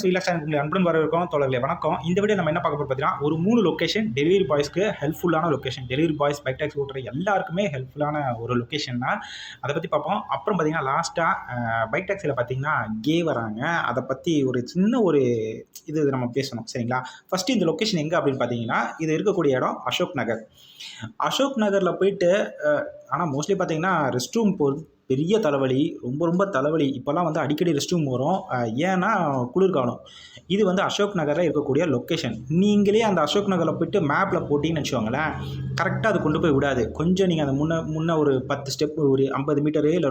ஸ்வீலா உங்களை அன்புடன் வரவேற்கும் தொடர்களே வணக்கம். இந்த வீடியோ நம்ம என்ன பார்க்க போகிறோம் பார்த்தீங்கன்னா ஒரு மூணு லொக்கேஷன் டெலிவரி பாய்ஸ்க்கு ஹெல்ப்ஃபுல்லான location delivery boys bike taxi ஓட்டுற எல்லாருக்குமே ஹெல்ப்ஃபுல்லான ஒரு லொக்கேஷன் தான். அதை பற்றி பார்ப்போம். அப்புறம் பார்த்தீங்கன்னா லாஸ்ட்டாக பைக் டாக்ஸியில் பார்த்தீங்கன்னா கே வராங்க. அதை பற்றி ஒரு சின்ன ஒரு இது நம்ம பேசணும். சரிங்களா? ஃபஸ்ட்டு இந்த லொக்கேஷன் எங்கே அப்படின்னு பார்த்தீங்கன்னா இது இருக்கக்கூடிய இடம் அசோக் நகர். அசோக் நகரில் போயிட்டு ஆனால் மோஸ்ட்லி பார்த்தீங்கன்னா ரெஸ்ட் ரூம் போகிறது பெரிய தலைவலி ரொம்ப ரொம்ப தலைவலி. இப்போல்லாம் வந்து அடிக்கடி ரெஸ்ட் ரூம் வரும். ஏன்னா குளிர்காலம் இது வந்து அசோக் நகரில் இருக்கக்கூடிய லொக்கேஷன் நீங்களே அந்த அசோக் நகரில் போயிட்டு மேப்பில் போட்டிங்கன்னு வச்சுக்கோங்களேன் கரெக்டாக அது கொண்டு போய் விடாது. கொஞ்சம் நீங்கள் அந்த முன்ன முன்ன ஒரு பத்து ஸ்டெப் ஒரு ஐம்பது மீட்டரு இல்லை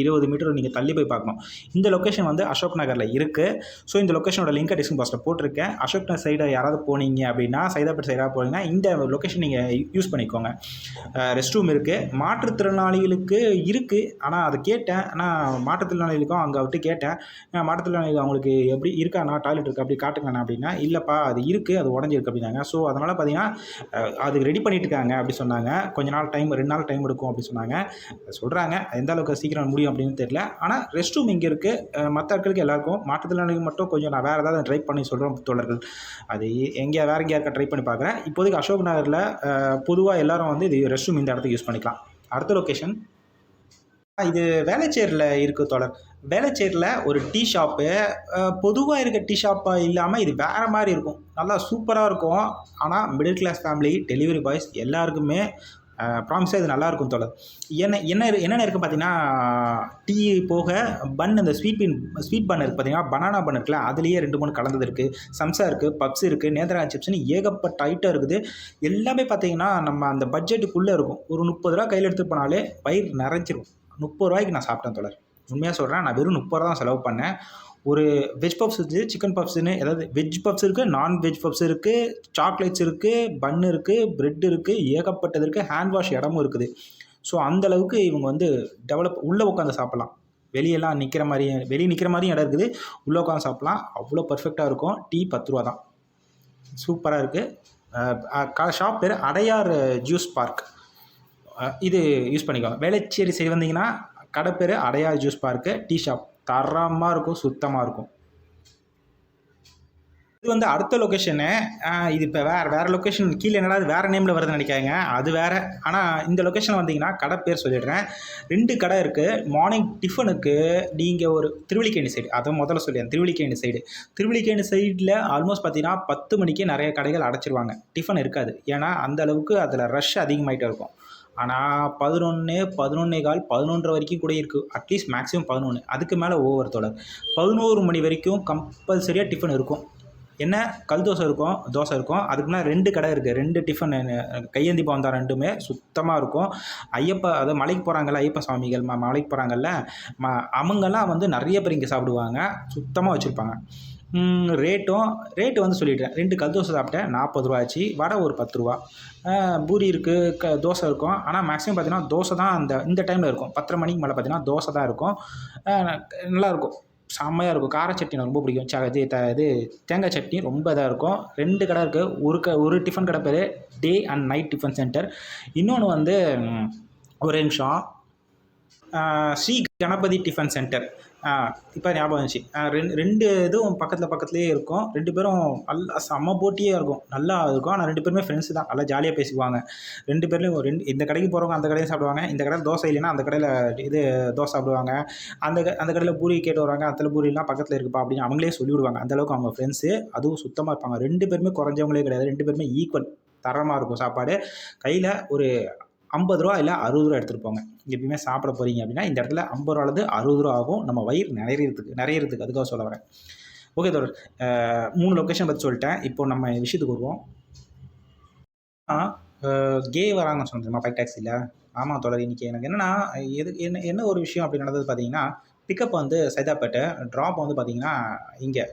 இருபது மீட்டர் நீங்கள் தள்ளி போய் பார்க்கணும். இந்த லொக்கேஷன் வந்து அசோக் நகரில் இருக்குது ஸோ இந்த லொக்கேஷனோட லிங்க் டிஸ்கிரிப் பாக்ஸில் போட்டிருக்கேன். அசோக் நகர் சைடாக யாராவது போனீங்க அப்படின்னா சைதாப்பேட் சைடாக போனீங்கன்னா இந்த லொக்கேஷன் நீங்கள் யூஸ் பண்ணிக்கோங்க. ரெஸ்ட் ரூம் இருக்குது மாற்றுத்திறனாளிகளுக்கு இருக்குது ஆனால் நான் அதை கேட்டேன். ஆனால் மாற்றுத்திறனாளிகளுக்கும் அங்கே விட்டு கேட்டேன். மாற்றுத்திறனாளிகள் அவங்களுக்கு எப்படி இருக்காண்ணா டாய்லெட் இருக்குது அப்படி காட்டுங்கண்ணா அப்படின்னா இல்லைப்பா அது இருக்குது அது உடஞ்சிருக்கு அப்படின்னாங்க. ஸோ அதனால் பார்த்தீங்கன்னா அதுக்கு அது ரெடி பண்ணிட்டு இருக்காங்க அப்படி சொன்னாங்க. கொஞ்ச நாள் டைம் ரெண்டு நாள் டைம் எடுக்கும் அப்படி சொன்னாங்க. சொல்கிறாங்க எந்த அளவுக்கு சீக்கிரம் முடியும் அப்படின்னு தெரியல. ஆனால் ரெஸ்ட் ரூம் இங்கே இருக்குது மற்ற ஆட்களுக்கு எல்லாருக்கும் மாற்றுத்திறனாளிகள் மட்டும் கொஞ்சம் நான் வேறு ஏதாவது ட்ரை பண்ணி சொல்கிறேன் தோழர்கள். அது எங்கே வேறு எங்கேயா இருக்க ட்ரை பண்ணி பார்க்குறேன் இப்போதைக்கு அசோக் நகரில் பொதுவாக எல்லாரும் வந்து இது ரெஸ்ட் ரூம் இந்த இடத்துக்கு யூஸ் பண்ணிக்கலாம். அடுத்த லொக்கேஷன் இது வேலைச்சேரில் இருக்குது தோழர். வேலைச்சேரியில் ஒரு டீ ஷாப்பு பொதுவாக இருக்க டீ ஷாப்பாக இல்லாமல் இது வேறு மாதிரி இருக்கும். நல்லா சூப்பராக இருக்கும். ஆனால் middle class family delivery boys எல்லாருக்குமே ப்ராமிஸாக இது நல்லாயிருக்கும் தோழர். என்ன என்ன என்னென்ன இருக்குது பார்த்தீங்கன்னா டீ போக பன் அந்த ஸ்வீட் பின் ஸ்வீட் பன் இருக்குது பார்த்தீங்கன்னா பனானா பன் இருக்குல்ல அதுலேயே ரெண்டு மூணு கலந்தது இருக்குது சம்சா இருக்குது பப்ஸ் இருக்குது நேந்திரா சிப்ஸ்னு ஏகப்பட்ட ஐட்டம் இருக்குது. எல்லாமே பார்த்தீங்கன்னா நம்ம அந்த பட்ஜெட்டுக்குள்ளே இருக்கும். ஒரு முப்பது ரூபா கையில் எடுத்துகிட்டு போனாலே பயிர் நிறைஞ்சிரும். முப்பது ரூபாய்க்கு நான் சாப்பிட்டேன் தொடர் உண்மையாக சொல்கிறேன் நான் வெறும் முப்பது ரூபா தான் செலவு பண்ணேன். ஒரு வெஜ் பப்ஸ் இருக்குது சிக்கன் பப்ஸ்னு ஏதாவது வெஜ் பப்ஸ் இருக்குது நான் வெஜ் பப்ஸ் இருக்குது சாக்லேட்ஸ் இருக்குது பன் இருக்குது ப்ரெட் இருக்குது ஏகப்பட்டது இருக்குது ஹேண்ட் வாஷ் இடமும் இருக்குது. ஸோ அந்த அளவுக்கு இவங்க வந்து டெவலப் உள்ளே உட்காந்து சாப்பிட்லாம். வெளியெல்லாம் நிற்கிற மாதிரி வெளியே நிற்கிற மாதிரியும் இடம் இருக்குது. உள்ளே உட்காந்து சாப்பிட்லாம். அவ்வளோ பர்ஃபெக்டாக இருக்கும். டீ பத்து ரூபா தான். சூப்பராக இருக்குது ஷாப் பேர் அடையார் ஜூஸ் பார்க் இது யூஸ் பண்ணிக்கோங்க. வேளச்சேரி சைடு வந்தீங்கன்னா கடை பேர் Adyar juice park tea shop தரமாக இருக்கும் சுத்தமாக இருக்கும். இது வந்து அடுத்த லொக்கேஷனு இது இப்போ வேறு வேறு லொக்கேஷன் கீழே என்னடா இது வேறு நேமில் வருதுன்னு நினைக்காங்க அது வேறு. ஆனால் இந்த லொக்கேஷன் வந்தீங்கன்னா கடை பேர் சொல்லிடுறேன். ரெண்டு கடை இருக்குது மார்னிங் டிஃபனுக்கு நீங்கள் ஒரு திருவள்ளிக்கேணி சைடு அதை முதல்ல சொல்லிடுறேன். திருவள்ளிக்கேணி சைடு திருவள்ளிக்கேணி சைடில் ஆல்மோஸ்ட் பார்த்தீங்கன்னா பத்து மணிக்கே நிறைய கடைகள் அடைச்சிருவாங்க. டிஃபன் இருக்காது. ஏன்னா அந்த அளவுக்கு அதில் ரஷ் அதிகமாகிட்டே இருக்கும். ஆனால் பதினொன்று பதினொன்னே கால் பதினொன்றரை வரைக்கும் கூட இருக்குது அட்லீஸ்ட் மேக்ஸிமம் பதினொன்று அதுக்கு மேலே ஓவர் தொடர். பதினோரு மணி வரைக்கும் கம்பல்சரியாக டிஃபன் இருக்கும். என்ன? கல் தோசை இருக்கும் தோசை இருக்கும். அதுக்கு ரெண்டு கடை இருக்குது ரெண்டு டிஃபன் கையேந்தி பவந்தா ரெண்டுமே சுத்தமாக இருக்கும். ஐயப்பா அதாவது மலைக்கு போகிறாங்கல்ல ஐயப்ப சுவாமிகள் மலைக்கு போகிறாங்கல்ல ம அவங்கெல்லாம் வந்து நிறைய பேர் இங்கே சாப்பிடுவாங்க. சுத்தமாக வச்சுருப்பாங்க. ரேட்டும் ரேட்டு வந்து சொல்லிட்டேன். ரெண்டு கல் தோசை சாப்பிட்டேன். நாற்பது ரூபா ஆச்சு வடை ஒரு பத்து ரூபா. பூரி இருக்குது க தோசை இருக்கும். ஆனால் மேக்ஸிமம் பார்த்தீங்கன்னா தோசை தான் அந்த இந்த டைமில் இருக்கும். பத்தரை மணிக்கு மேலே பார்த்தீங்கன்னா தோசை தான் இருக்கும். நல்லாயிருக்கும் செம்மையாக இருக்கும். கார சட்னி எனக்கு ரொம்ப பிடிக்கும். ச இது த இது தேங்காய் சட்னி ரொம்ப இதாக இருக்கும். ரெண்டு கடை இருக்குது ஒரு க ஒரு டிஃபன் கடை பேர் day and night tiffin centre இன்னொன்று வந்து ஒரு நிமிஷம். Sri Ganapathi tiffin centre. இப்போ ஞாபகம் இருந்துச்சு ரெண்டு ரெண்டு இதுவும் பக்கத்தில் பக்கத்துலேயே இருக்கும். ரெண்டு பேரும் நல்லா செம்ம போட்டியே இருக்கும். நல்லா இருக்கும். ஆனால் ரெண்டு பேருமே ஃப்ரெண்ட்ஸ் தான். நல்லா ஜாலியாக பேசிக்குவாங்க. ரெண்டு பேர்லேயும் ரெண்டு இந்த கடைக்கு போகிறவங்க அந்த கடையில் சாப்பிடுவாங்க. இந்த கடையில் தோசை இல்லைன்னா அந்த கடையில் இது தோசை சாப்பிடுவாங்க. அந்த அந்த கடையில் பூரி கேட்டு வருவாங்க. அந்த பூரிலாம் பக்கத்தில் இருக்குப்பா அப்படின்னு அவங்களே சொல்லிவிடுவாங்க அந்தளவுக்கு அவங்க ஃப்ரெண்ட்ஸு அதுவும் சுத்தமாக இருப்பாங்க. ரெண்டு பேருமே குறைஞ்சவங்களே கிடையாது. ரெண்டு பேருமே ஈக்குவல் தரமாக இருக்கும் சாப்பாடு. கையில் ஒரு ஐம்பது ரூபா இல்லை அறுபது ரூபா எடுத்துகிட்டு போங்க எப்பயுமே சாப்பிட போகிறீங்க அப்படின்னா இந்த இடத்துல ஐம்பது ரூபாலேருந்து அறுபது ரூபா ஆகும். நம்ம வயிறு நிறையிறதுக்கு நிறையிறதுக்கு. அதுக்காக சொல்ல வரேன். ஓகே தோழர். மூணு லொக்கேஷன் பற்றி சொல்லிட்டேன். இப்போ நம்ம விஷயத்துக்கு வருவோம். கே வராங்கன்னு சொன்னோம் பைக் டாக்ஸியில் ஆமாம் தோழர். இன்றைக்கி எனக்கு என்னென்னா எது என்ன என்ன ஒரு விஷயம் அப்படி நடந்தது பார்த்தீங்கன்னா பிக்கப் வந்து சைதாப்பேட்டை ட்ராப் வந்து பார்த்தீங்கன்னா இங்கே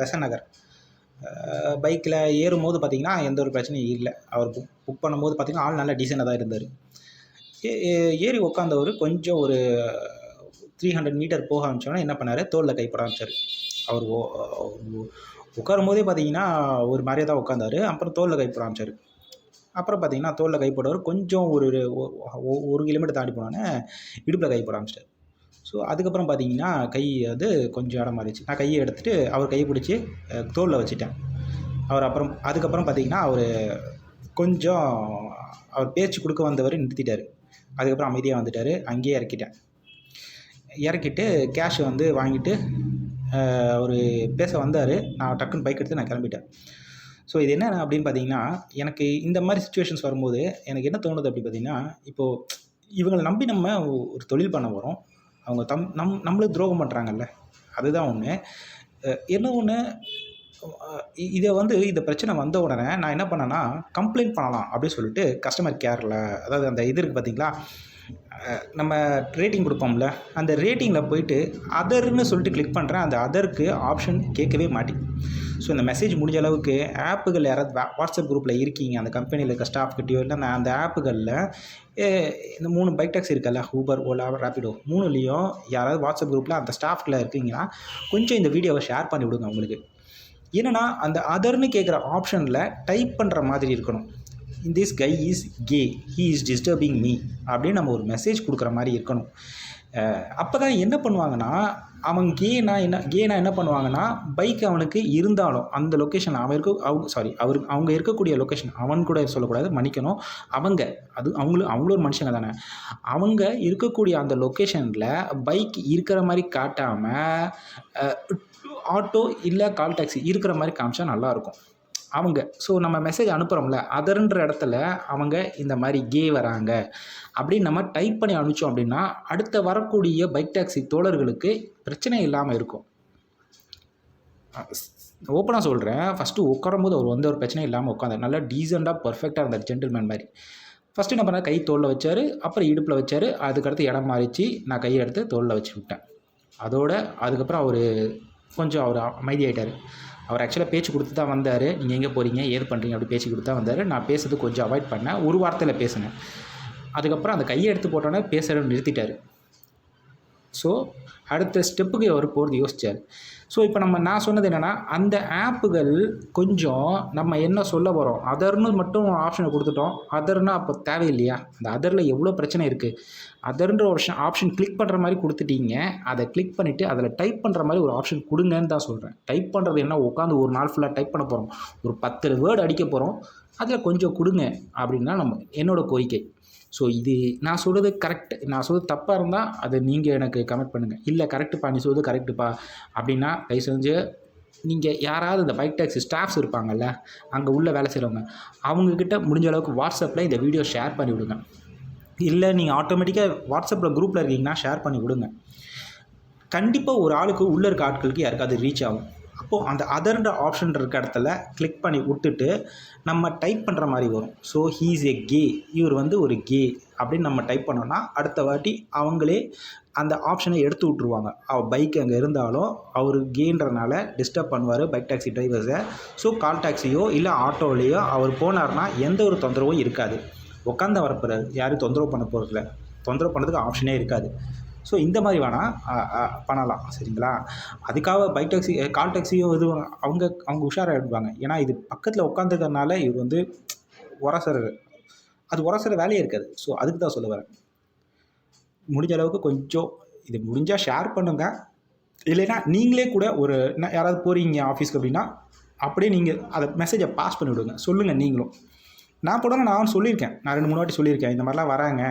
பெசன் நகர். பைக்கில் ஏறும்போது பார்த்தீங்கன்னா எந்த ஒரு பிரச்சனையும் இல்லை. அவர் புக் புக் பண்ணும்போது பார்த்தீங்கன்னா ஆள் நல்ல டீசெண்டாக தான் இருந்தார். ஏ- ஏறி உட்காந்தவர் கொஞ்சம் ஒரு த்ரீ ஹண்ட்ரட் மீட்டர் போக ஆரம்பிச்சோன்னா என்ன பண்ணார்? தோலில் கைப்பட ஆரம்பிச்சார். அவர் ஓ- உட்காரும் போதே பார்த்தீங்கன்னா ஒரு மாதிரியே தான் உட்காந்தாரு அப்புறம் தோலில் கைப்பட ஆரம்பிச்சார். அப்புறம் பார்த்தீங்கன்னா தோலில் கைப்படவர் கொஞ்சம் ஒரு ஒரு- ஒரு கிலோமீட்டர் தாண்டி போனோன்னே இடுப்பில் கைப்பட ஆரம்பிச்சிட்டார் ஸோ அதுக்கப்புறம் பார்த்தீங்கன்னா கை வந்து கொஞ்சம் இடம் மாறிச்சு நான் கையை எடுத்துகிட்டு அவர் கையை பிடிச்சி தோளில் வச்சுட்டேன். அவர் அப்புறம் அதுக்கப்புறம் பார்த்தீங்கன்னா அவர் கொஞ்சம் அவர் பேச்சு கொடுக்க வந்தவர் நிறுத்திட்டார். அதுக்கப்புறம் அமைதியாக வந்துட்டார். அங்கேயே இறக்கிட்டேன். இறக்கிட்டு கேஷ் வந்து வாங்கிட்டு அவர் பேச வந்தார். நான் டக்குன்னு பைக் எடுத்து நான் கிளம்பிட்டேன். ஸோ இது என்ன அப்படின்னு பார்த்தீங்கன்னா எனக்கு இந்த மாதிரி சுச்சுவேஷன்ஸ் வரும்போது எனக்கு என்ன தோணுது அப்படி பார்த்தீங்கன்னா இப்போது இவங்களை நம்பி நம்ம ஒரு தொழில் பண்ண போகிறோம் அவங்க தம் நம் நம்மளுக்கு துரோகம் பண்ணுறாங்கல்ல அதுதான் ஒன்று என்ன ஒன்று இதை வந்து இந்த பிரச்சனை வந்த உடனே நான் என்ன பண்ணேன்னா கம்ப்ளைண்ட் பண்ணலாம் அப்படின்னு சொல்லிட்டு கஸ்டமர் கேரில் அதாவது அந்த இது இருக்குது பார்த்தீங்களா நம்ம ரேட்டிங் கொடுப்போம்ல அந்த ரேட்டிங்கில் போயிட்டு அதர்னு சொல்லிட்டு கிளிக் பண்ணுறேன் அந்த அதருக்கு ஆப்ஷன் கேட்கவே மாட்டேங்குது ஸோ இந்த மெசேஜ் முடிஞ்ச அளவுக்கு ஆப்புகள் யாராவது வாட்ஸ்அப் குரூப்பில் இருக்கீங்க அந்த கம்பெனியில் இருக்க ஸ்டாஃப் கிட்டயோ இல்லை அந்த அந்த ஆப்புகளில் இந்த மூணு பைக் டாக்ஸி இருக்கல ஊபர் ஓலா ரேப்பிடோ மூணுலேயும் யாராவது வாட்ஸ்அப் குரூப்பில் அந்த ஸ்டாஃப்கில் இருக்கீங்கன்னா கொஞ்சம் இந்த வீடியோவை ஷேர் பண்ணி விடுங்க உங்களுக்கு. என்னென்னா அந்த அதர்னு கேட்குற ஆப்ஷனில் டைப் பண்ணுற மாதிரி இருக்கணும். This guy is K he is disturbing me அப்படின்னு நம்ம ஒரு மெசேஜ் கொடுக்குற மாதிரி இருக்கணும். அப்போ தான் என்ன பண்ணுவாங்கன்னா அவன் கேனா என்ன கேனா என்ன பண்ணுவாங்கன்னா பைக் அவனுக்கு இருந்தாலும் அந்த லொக்கேஷன் அவன் இருக்க அவங்க சாரி அவர் அவங்க இருக்கக்கூடிய லொக்கேஷன் அவன் கூட சொல்லக்கூடாது மன்னிக்கணும். அவங்க அது அவங்களும் அவங்களும் ஒரு மனுஷங்க தானே. அவங்க இருக்கக்கூடிய அந்த லொக்கேஷனில் பைக் இருக்கிற மாதிரி காட்டாமல் ஆட்டோ இல்லை கால் டாக்ஸி இருக்கிற மாதிரி காமிச்சா நல்லாயிருக்கும் அவங்க ஸோ நம்ம மெசேஜ் அனுப்புகிறோம்ல அதர்ன்ற இடத்துல அவங்க இந்த மாதிரி கே வராங்க. அப்படின்னு நம்ம டைப் பண்ணி அனுப்பிச்சோம் அப்படின்னா அடுத்த வரக்கூடிய பைக் டாக்ஸி தோழர்களுக்கு பிரச்சனை இல்லாமல் இருக்கும். ஓப்பனாக சொல்கிறேன் ஃபஸ்ட்டு உட்காரும்போது அவர் வந்து ஒரு பிரச்சனை இல்லாமல் உட்காந்து நல்லா டீசெண்டாக பர்ஃபெக்டாக இருந்தார் ஜென்டில்மேன் மாதிரி. ஃபஸ்ட்டு என்ன பண்ண கை தோளில் வச்சார். அப்புறம் இடுப்பில் வச்சார். அதுக்கடுத்து இடம் மாறிச்சு. நான் கையை எடுத்து தோளில் வச்சு விட்டேன் அதோட அதுக்கப்புறம் அவர் கொஞ்சம் அவர் அமைதியாயிட்டார். அவர் ஆக்சுவலாக பேச்சு கொடுத்து தான் வந்தார். நீங்கள் எங்கே போகிறீங்க ஏது பண்ணுறீங்க அப்படி பேச்சு கொடுத்து தான் வந்தார். நான் பேசுறது கொஞ்சம் அவாய்ட் பண்ணேன். ஒரு வார்த்தையில் பேசினேன். அதுக்கப்புறம் அந்த கையை எடுத்து போட்டோன்னே பேசுகிறத நிறுத்திட்டார். ஸோ அடுத்த ஸ்டெப்புக்கு அவர் போகிறது யோசித்தார் ஸோ இப்போ நம்ம நான் சொன்னது என்னென்னா அந்த ஆப்புகள் கொஞ்சம் நம்ம என்ன சொல்ல போகிறோம் அதர்னு மட்டும் ஆப்ஷனை கொடுத்துட்டோம். அதர்னால் அப்போ தேவையில்லையா? அந்த அதரில் எவ்வளோ பிரச்சனை இருக்குது அதர்ன்ற ஒரு ஆப்ஷன் கிளிக் பண்ணுற மாதிரி கொடுத்துட்டீங்க. அதை கிளிக் பண்ணிவிட்டு அதில் டைப் பண்ணுற மாதிரி ஒரு ஆப்ஷன் கொடுங்கன்னு தான் சொல்கிறேன் டைப் பண்ணுறது என்ன? உட்காந்து ஒரு நாள் ஃபுல்லாக டைப் பண்ண போகிறோம் ஒரு பத்து வேர்டு அடிக்க போகிறோம் அதில் கொஞ்சம் கொடுங்க அப்படின்னா நம்ம என்னோடய கோரிக்கை. ஸோ இது நான் சொல்கிறது கரெக்ட் நான் சொல்கிறது தப்பாக இருந்தால் அதை நீங்கள் எனக்கு கமெண்ட் பண்ணுங்கள் இல்லை கரெக்டுப்பா நீ சொல்கிறது கரெக்டுப்பா அப்படின்னா தயவு செஞ்சு நீங்கள் யாராவது இந்த பைக் டேக்ஸி ஸ்டாஃப்ஸ் இருப்பாங்கல்ல அங்கே உள்ள வேலை செய்கிறவங்க அவங்கக்கிட்ட முடிஞ்ச அளவுக்கு வாட்ஸ்அப்பில் இந்த வீடியோ ஷேர் பண்ணி விடுங்க. இல்லை நீங்கள் ஆட்டோமேட்டிக்காக வாட்ஸ்அப்பில் குரூப்பில் இருக்கீங்கன்னா ஷேர் பண்ணி விடுங்க. கண்டிப்பாக ஒரு ஆளுக்கு உள்ளே இருக்க ஆட்களுக்கு யாருக்காவது ரீச் ஆகும். அப்போது அந்த அதர்ன்ற ஆப்ஷன் இருக்க இடத்துல கிளிக் பண்ணி விட்டுட்டு நம்ம டைப் பண்ணுற மாதிரி வரும். ஸோ ஹீஸ் எ கே இவர் வந்து ஒரு கே அப்படின்னு நம்ம டைப் பண்ணோன்னா அடுத்த வாட்டி அவங்களே அந்த ஆப்ஷனை எடுத்து விட்ருவாங்க அவர் பைக் அங்கே இருந்தாலும் அவர் கேன்றனால டிஸ்டர்ப் பண்ணுவார் பைக் டாக்ஸி டிரைவர்ஸை ஸோ கால் டாக்ஸியோ இல்லை ஆட்டோலேயோ அவர் போனார்னா எந்த ஒரு தொந்தரவும் இருக்காது. உட்காந்து வரப்போகிறாரு யாரும் தொந்தரவு பண்ண போகிறதில்ல தொந்தரவு பண்ணதுக்கு ஆப்ஷனே இருக்காது. ஸோ இந்த மாதிரி வேணால் பண்ணலாம் சரிங்களா? அதுக்காக பைக் டாக்ஸி கால் டாக்ஸியும் இது அவங்க அவங்க உஷாராக எடுப்பாங்க. ஏன்னா இது பக்கத்தில் உட்காந்துக்கிறதுனால இவர் வந்து உரசர் அது உரசர வேலையே இருக்காது. ஸோ அதுக்கு தான் சொல்ல வரேன். முடிஞ்ச அளவுக்கு கொஞ்சம் இது முடிஞ்சால் ஷேர் பண்ணுங்கள் இல்லைன்னா நீங்களே கூட ஒரு யாராவது போகிறீங்க ஆஃபீஸ்க்கு அப்படின்னா அப்படியே நீங்கள் அதை மெசேஜை பாஸ் பண்ணிவிடுங்க. சொல்லுங்கள் நீங்களும். நான் கூட நான் சொல்லியிருக்கேன். நான் ரெண்டு மூணு வாட்டி சொல்லியிருக்கேன். இந்த மாதிரிலாம் வராங்க.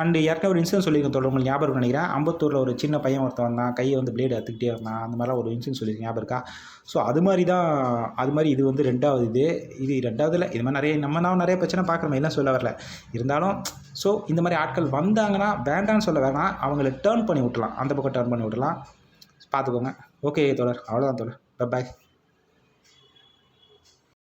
அண்டு ஏற்கனவே ஒரு இன்சிடென்ட் சொல்லியிருக்கேன் தொடர் உங்களுக்கு ஞாபகம் நினைக்கிறேன். அம்பத்தூரில் ஒரு சின்ன பையன் ஒருத்தன் வந்தான். கையை வந்து பிளேடு எடுத்துக்கிட்டே வந்தான் அந்த மாதிரிலாம் ஒரு இன்சிடென்ட் சொல்லியிருக்கேன். ஞாபகம் இருக்கா? ஸோ அது மாதிரி தான் அது மாதிரி இது வந்து ரெண்டாவது இது. இது ரெண்டாவதுல இது மாதிரி நிறைய நம்ம நான் நிறைய பிரச்சனை பார்க்குறோம். எல்லாம் சொல்ல வரல. இருந்தாலும் ஸோ இந்த மாதிரி ஆட்கள் வந்தாங்கன்னா வேண்டாம்னு சொல்ல வேணாம். அவங்கள டேர்ன் பண்ணி விட்றலாம் அந்த பக்கம் டேர்ன் பண்ணி விட்றலாம் பார்த்துக்கோங்க. ஓகே தொடர் அவ்வளோதான் தொடர் பாய்